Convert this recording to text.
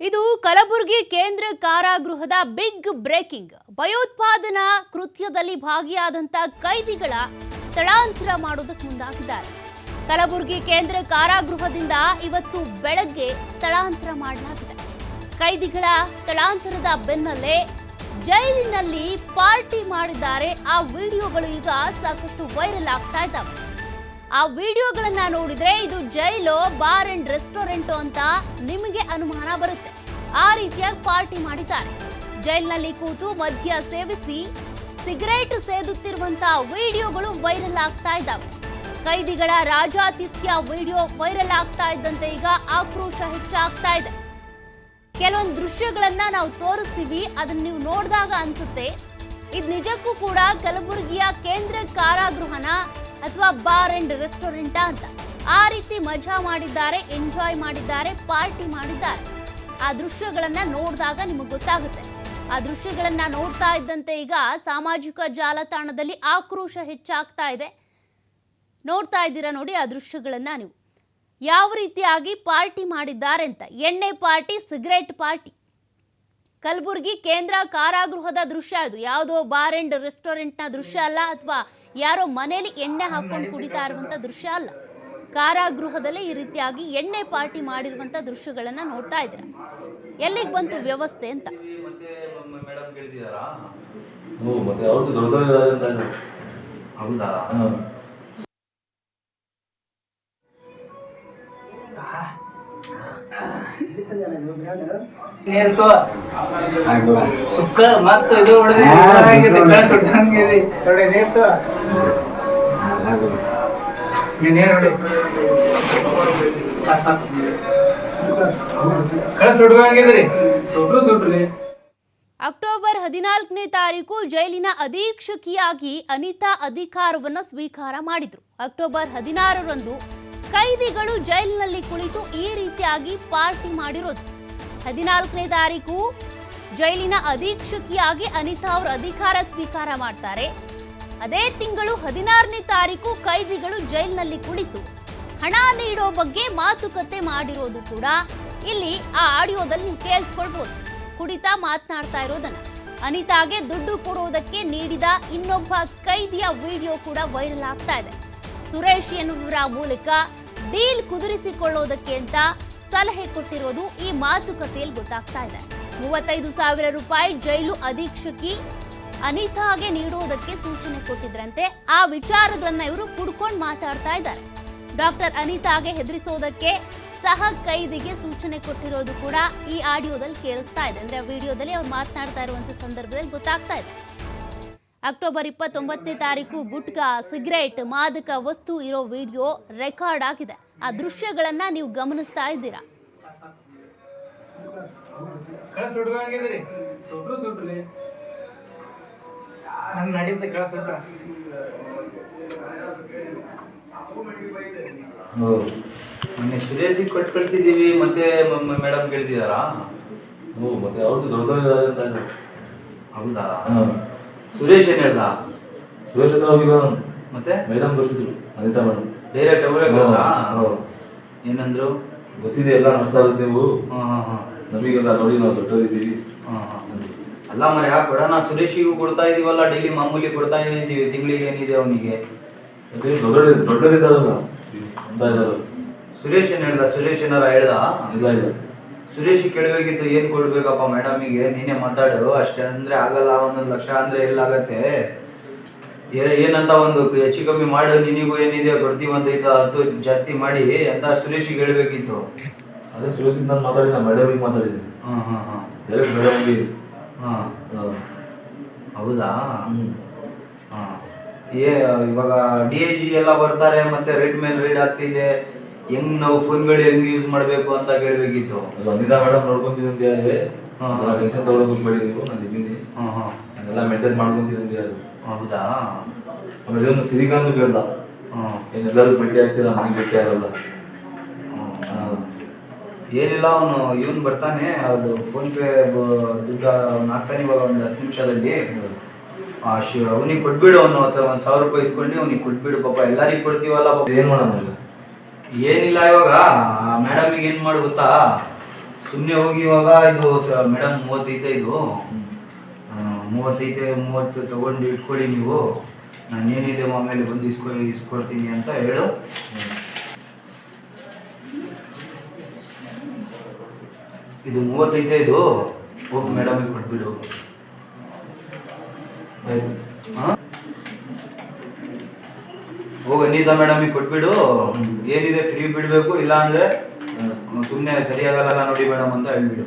ಇದು ಕಲಬುರಗಿ ಕೇಂದ್ರ ಕಾರಾಗೃಹದ ಬಿಗ್ ಬ್ರೇಕಿಂಗ್. ಭಯೋತ್ಪಾದನಾ ಕೃತ್ಯದಲ್ಲಿ ಭಾಗಿಯಾದಂತ ಕೈದಿಗಳ ಸ್ಥಳಾಂತರ ಮಾಡೋದಕ್ಕೆ ಮುಂದಾಗಿದ್ದಾರೆ. ಕಲಬುರಗಿ ಕೇಂದ್ರ ಕಾರಾಗೃಹದಿಂದ ಇವತ್ತು ಬೆಳಗ್ಗೆ ಸ್ಥಳಾಂತರ ಮಾಡಲಾಗಿದೆ. ಕೈದಿಗಳ ಸ್ಥಳಾಂತರದ ಬೆನ್ನಲ್ಲೇ ಜೈಲಿನಲ್ಲಿ ಪಾರ್ಟಿ ಮಾಡಿದ್ದಾರೆ. ಆ ವಿಡಿಯೋಗಳು ಈಗ ಸಾಕಷ್ಟು ವೈರಲ್ ಆಗ್ತಾ ಇದ್ದಾವೆ. ಆ ವಿಡಿಯೋಗಳನ್ನ ನೋಡಿದ್ರೆ ಇದು ಜೈಲು, ಬಾರ್ ಅಂಡ್ ರೆಸ್ಟೋರೆಂಟ್ ಅಂತ ನಿಮಗೆ ಅನುಮಾನ ಬರುತ್ತೆ. ಆ ರೀತಿಯಾಗಿ ಪಾರ್ಟಿ ಮಾಡಿದ್ದಾರೆ. ಜೈಲ್ನಲ್ಲಿ ಕೂತು ಮದ್ಯ ಸೇವಿಸಿ, ಸಿಗರೇಟ್ ಸೇದುತ್ತಿರುವಂತಹ ವಿಡಿಯೋಗಳು ವೈರಲ್ ಆಗ್ತಾ ಇದ್ದಾವೆ. ಕೈದಿಗಳ ರಾಜಾತಿಥ್ಯ ವಿಡಿಯೋ ವೈರಲ್ ಆಗ್ತಾ ಇದ್ದಂತೆ ಈಗ ಆಕ್ರೋಶ ಹೆಚ್ಚಾಗ್ತಾ ಇದೆ. ಕೆಲವೊಂದು ದೃಶ್ಯಗಳನ್ನ ನಾವು ತೋರಿಸ್ತೀವಿ, ಅದನ್ನ ನೀವು ನೋಡಿದಾಗ ಅನ್ಸುತ್ತೆ. ಇದು ನಿಜಕ್ಕೂ ಕೂಡ ಕಲಬುರಗಿಯ ಕೇಂದ್ರ ಕಾರಾಗೃಹನ ಅಥವಾ ಬಾರ್ ಅಂಡ್ ರೆಸ್ಟೋರೆಂಟ್ ಅಂತ. ಆ ರೀತಿ ಮಜಾ ಮಾಡಿದ್ದಾರೆ, ಎಂಜಾಯ್ ಮಾಡಿದ್ದಾರೆ, ಪಾರ್ಟಿ ಮಾಡಿದ್ದಾರೆ. ಆ ದೃಶ್ಯಗಳನ್ನ ನೋಡಿದಾಗ ನಿಮಗೆ ಗೊತ್ತಾಗುತ್ತೆ. ಆ ದೃಶ್ಯಗಳನ್ನ ನೋಡ್ತಾ ಇದ್ದಂತೆ ಈಗ ಸಾಮಾಜಿಕ ಜಾಲತಾಣದಲ್ಲಿ ಆಕ್ರೋಶ ಹೆಚ್ಚಾಗ್ತಾ ಇದೆ. ನೋಡ್ತಾ ಇದ್ದೀರಾ ನೋಡಿ ಆ ದೃಶ್ಯಗಳನ್ನ ನೀವು. ಯಾವ ರೀತಿಯಾಗಿ ಪಾರ್ಟಿ ಮಾಡಿದ್ದಾರೆ ಅಂತ. ಎಣ್ಣೆ ಪಾರ್ಟಿ, ಸಿಗರೇಟ್ ಪಾರ್ಟಿ. ಕಲಬುರಗಿ ಕೇಂದ್ರ ಕಾರಾಗೃಹದ ದೃಶ್ಯ ಇದು ಯಾವುದೋ ಬಾರ್ ಅಂಡ್ ರೆಸ್ಟೋರೆಂಟ್ನ ದೃಶ್ಯ ಅಲ್ಲ ಅಥವಾ ಯಾರೋ ಮನೆಯಲ್ಲಿ ಎಣ್ಣೆ ಹಾಕೊಂಡು ಕುಡಿತಾ ಇರುವಂತ ದೃಶ್ಯ ಅಲ್ಲ. ಕಾರಾಗೃಹದಲ್ಲೇ ಈ ರೀತಿಯಾಗಿ ಎಣ್ಣೆ ಪಾರ್ಟಿ ಮಾಡಿರುವಂತ ದೃಶ್ಯಗಳನ್ನ ನೋಡ್ತಾ ಇದ್ರ ಎಲ್ಲಿಗೆ ಬಂತು ವ್ಯವಸ್ಥೆ ಅಂತ? ಹೌದಾ? ಸುಕ್ಕ ಮತ್ತು ಇದು ಅಕ್ಟೋಬರ್ ಹದಿನಾಲ್ಕನೇ ತಾರೀಕು ಜೈಲಿನ ಅಧೀಕ್ಷಕಿಯಾಗಿ ಅನಿತಾ ಅಧಿಕಾರವನ್ನ ಸ್ವೀಕಾರ ಮಾಡಿದ್ರು. ಅಕ್ಟೋಬರ್ ಹದಿನಾರರಂದು ಕೈದಿಗಳು ಜೈಲಿನಲ್ಲಿ ಕುಳಿತು ಈ ರೀತಿಯಾಗಿ ಪಾರ್ಟಿ ಮಾಡಿರೋದು. ಹದಿನಾಲ್ಕನೇ ತಾರೀಕು ಜೈಲಿನ ಅಧೀಕ್ಷಕಿಯಾಗಿ ಅನಿತಾ ಅವರು ಅಧಿಕಾರ ಸ್ವೀಕಾರ ಮಾಡ್ತಾರೆ. ಅದೇ ತಿಂಗಳು ಹದಿನಾರನೇ ತಾರೀಕು ಕೈದಿಗಳು ಜೈಲಿನಲ್ಲಿ ಕುಳಿತು ಹಣ ನೀಡೋ ಬಗ್ಗೆ ಮಾತುಕತೆ ಮಾಡಿರೋದು ಕೂಡ ಇಲ್ಲಿ ಆ ಆಡಿಯೋದಲ್ಲಿ ನೀವು ಕೇಳಿಸ್ಕೊಳ್ಬಹುದು ಕುಡಿತಾ ಮಾತನಾಡ್ತಾ ಇರೋದನ್ನ. ಅನಿತಾಗೆ ದುಡ್ಡು ಕೊಡುವುದಕ್ಕೆ ನೀಡಿದ ಇನ್ನೊಬ್ಬ ಕೈದಿಯ ವಿಡಿಯೋ ಕೂಡ ವೈರಲ್ ಆಗ್ತಾ ಇದೆ. ಸುರೇಶ್ ಎನ್ನುವರ ಮೂಲಕ ಡೀಲ್ ಕುದುರಿಸಿಕೊಳ್ಳೋದಕ್ಕೆ ಅಂತ ಸಲಹೆ ಕೊಟ್ಟಿರೋದು ಈ ಮಾತುಕತೆಯಲ್ಲಿ ಗೊತ್ತಾಗ್ತಾ ಇದೆ. ಮೂವತ್ತೈದು ಸಾವಿರ ರೂಪಾಯಿ ಜೈಲು ಅಧೀಕ್ಷಕಿ ಅನಿತಾಗೆ ನೀಡುವುದಕ್ಕೆ ಸೂಚನೆ ಕೊಟ್ಟಿದ್ರಂತೆ. ಆ ವಿಚಾರಗಳನ್ನ ಇವರು ಕುಡ್ಕೊಂಡು ಮಾತಾಡ್ತಾ ಇದ್ದಾರೆ. ಡಾಕ್ಟರ್ ಅನಿತಾಗೆ ಹೆದರಿಸೋದಕ್ಕೆ ಸಹ ಕೈದಿಗೆ ಸೂಚನೆ ಕೊಟ್ಟಿರೋದು ಕೂಡ ಈ ಆಡಿಯೋದಲ್ಲಿ ಕೇಳಿಸ್ತಾ ಇದೆ. ಅಂದ್ರೆ ವಿಡಿಯೋದಲ್ಲಿ ಅವ್ರು ಮಾತನಾಡ್ತಾ ಇರುವಂತ ಸಂದರ್ಭದಲ್ಲಿ ಗೊತ್ತಾಗ್ತಾ ಇದೆ. ಅಕ್ಟೋಬರ್ ಇಪ್ಪತ್ತೊಂಬತ್ತನೇ ತಾರೀಕು ಗುಟ್ಕಾ ಸಿಗರೇಟ್ ಮಾದಕ ವಸ್ತು ಇರೋ ವಿಡಿಯೋ ರೆಕಾರ್ಡ್ ಆಗಿದೆ. ಆ ದೃಶ್ಯಗಳನ್ನ ನೀವು ಗಮನಿಸ್ತಾ ಇದ್ದೀರಾ? ಮೊನ್ನೆ ಸುರೇಶಿಗೆ ಕೊಟ್ಟು ಕಳ್ಸಿದೀವಿ ಮತ್ತೆ ಮೇಡಮ್ ಕೇಳ್ತಿದಾರಾ? ಮತ್ತೆ ಅವ್ರದ್ದು ಹೌದಾ? ಸುರೇಶ್ ಏನ್ ಹೇಳ್ದ? ಸುರೇಶ್ ಹತ್ರ ಹೋಗಿಲ್ಲ ನಾನು. ಮತ್ತೆ? ಮೇಡಮ್ ಬರ್ಸಿದ್ರು ಅನಿತಾ ಮೇಡಮ್. ಡೈರೆಕ್ಟ್ ಅವರೇ. ಏನಂದ್ರು? ಗೊತ್ತಿದೆ ಎಲ್ಲ ನಡೆಸ್ತಾ ಇರೋದು ನೀವು ಹಾ ಹಾ ಹಾ. ನಮಗೆಲ್ಲ ನೋಡಿ ನಾವು ದೊಡ್ಡವರಿದ್ದೀವಿ ಹಾ ಹಾ. ಅಲ್ಲ ಮರ ಯಾಕೆ ಕೊಡೋಣ ಸುರೇಶಿಗೂ ಕೊಡ್ತಾ ಇದೀವಲ್ಲ ಡೈಲಿ ಮಾಮೂಲಿ ಕೊಡ್ತಾ ಇದೀವಿ ತಿಂಗಳಿಗೆ ಏನಿದೆ ಅವನಿಗೆ? ದೊಡ್ಡ ದೊಡ್ಡವರಿದ್ದಾರಲ್ಲ ಅಂತ ಇದ್ದಾರೆ ಸುರೇಶ್ ಏನ್ ಹೇಳ್ದ? ಸುರೇಶ್ ಏನಾರ ಹೇಳ್ದ? ಇಲ್ಲ ಇಲ್ಲ. ಸುರೇಶ್ ಕೇಳಬೇಕಿತ್ತು ಏನ್ ಕೊಡ್ಬೇಕಪ್ಪ ಮೇಡಮಿಗೆ? ನೀನೇ ಮಾತಾಡು ಅಷ್ಟೇ ಅಂದ್ರೆ ಆಗಲ್ಲ ಒಂದೊಂದು ಲಕ್ಷ ಅಂದ್ರೆ ಎಲ್ಲಾಗತ್ತೆ. ಏನಂತ ಒಂದು ಹೆಚ್ಚು ಕಮ್ಮಿ ಮಾಡು ನಿನಗೂ ಏನಿದೆ ಬರ್ತಿ ಒಂದು ಇದು ಹತ್ತು ಜಾಸ್ತಿ ಮಾಡಿ ಅಂತ ಸುರೇಶಿಗೆ ಹೇಳ್ಬೇಕಿತ್ತು. ಅದೇ ಸುರೇಶ್ ನಾನು ಮಾತಾಡಿದ ಮೇಡಮ್ ಮೇಡಮಿಗೆ ಮಾತಾಡಿದ್ದೀನಿ ಹಾ ಹಾ ಹಾ. ಡೈರೆಕ್ಟ್ ಮೇಡಮ್ಗೆ ಹಾ. ಹೌದಾ. ಹಾ. ಏ ಇವಾಗ ಡಿ ಐ ಜಿ ಎಲ್ಲ ಬರ್ತಾರೆ ಮತ್ತೆ ರೆಡ್ ಮೇಲೆ ರೇಟ್ ಆಗ್ತಿದೆ. ಹೆಂಗ್ ನಾವು ಫೋನ್ಗಳು ಹೆಂಗ್ ಯೂಸ್ ಮಾಡಬೇಕು ಅಂತ ಕೇಳಬೇಕಿತ್ತು. ಅನಿತಾ ಮೇಡಮ್ ನೋಡ್ಕೊಂತಿದ್ದೆ. ಟೆನ್ಷನ್ ತಗೊಳಕ್ ನೀವು ನಾನು ಇದ್ದೀನಿ ಮೇಂಟೈನ್ ಅದು. ಹೌದಾ? ಆಮೇಲೆ ಇವನು ಸಿರಿಕಾಂತ್ ಕೇಳ್ದ. ಹಾ. ಏನೆಲ್ಲರೂ ಭೇಟಿ ಆಗ್ತೀರಾ ನನಗೆ ಭೇಟಿ ಆಗಲ್ಲ. ಏನಿಲ್ಲ ಅವನು ಇವನು ಬರ್ತಾನೆ ಅದು ಫೋನ್ ಪೇ ದುಡ್ಡು ಅವ್ನು ಹಾಕ್ತಾನೆ ಇವಾಗ ಒಂದು ಹತ್ತು ನಿಮಿಷದಲ್ಲಿ. ಅವನಿಗೆ ಕೊಟ್ಬಿಡು ಅವನು ಹತ್ರ ಒಂದು ಸಾವಿರ ರೂಪಾಯಿ ಇಸ್ಕೊಂಡು ಅವ್ನಿಗೆ ಕೊಟ್ಬಿಡು ಪಾಪ ಎಲ್ಲರಿಗೂ ಕೊಡ್ತೀವಲ್ಲ ಏನ್ ಏನು ಮಾಡೋಣ ಏನಿಲ್ಲ ಇವಾಗ. ಮೇಡಮಿಗೆ ಏನು ಮಾಡಿ ಗೊತ್ತಾ? ಸುಮ್ಮನೆ ಹೋಗಿ ಇವಾಗ ಇದು ಮೇಡಮ್ ಮೂವತ್ತೈತೆ ಇದು. ಮೂವತ್ತೈತೆ, ಮೂವತ್ತು ತಗೊಂಡು ಇಟ್ಕೊಳ್ಳಿ ನೀವು. ನಾನು ಏನಿದೆ ಆಮೇಲೆ ಬಂದು ಇಸ್ಕೊ, ಇಸ್ಕೊಡ್ತೀನಿ ಅಂತ ಹೇಳು. ಇದು ಮೂವತ್ತೈತೆ ಇದು. ಹೋಗಿ ಮೇಡಮಿಗೆ ಕೊಟ್ಬಿಡು. ಹಾಂ ಹೋಗಿ ಮೇಡಮ್ ಈಗ ಕೊಟ್ಬಿಡು. ಏನಿದೆ ಫ್ರೀ ಬಿಡಬೇಕು ಇಲ್ಲ ಅಂದ್ರೆ ಸುಮ್ಮನೆ ಸರಿಯಾಗಲ್ಲ ನೋಡಿ ಮೇಡಮ್ ಅಂತ ಹೇಳ್ಬಿಡು.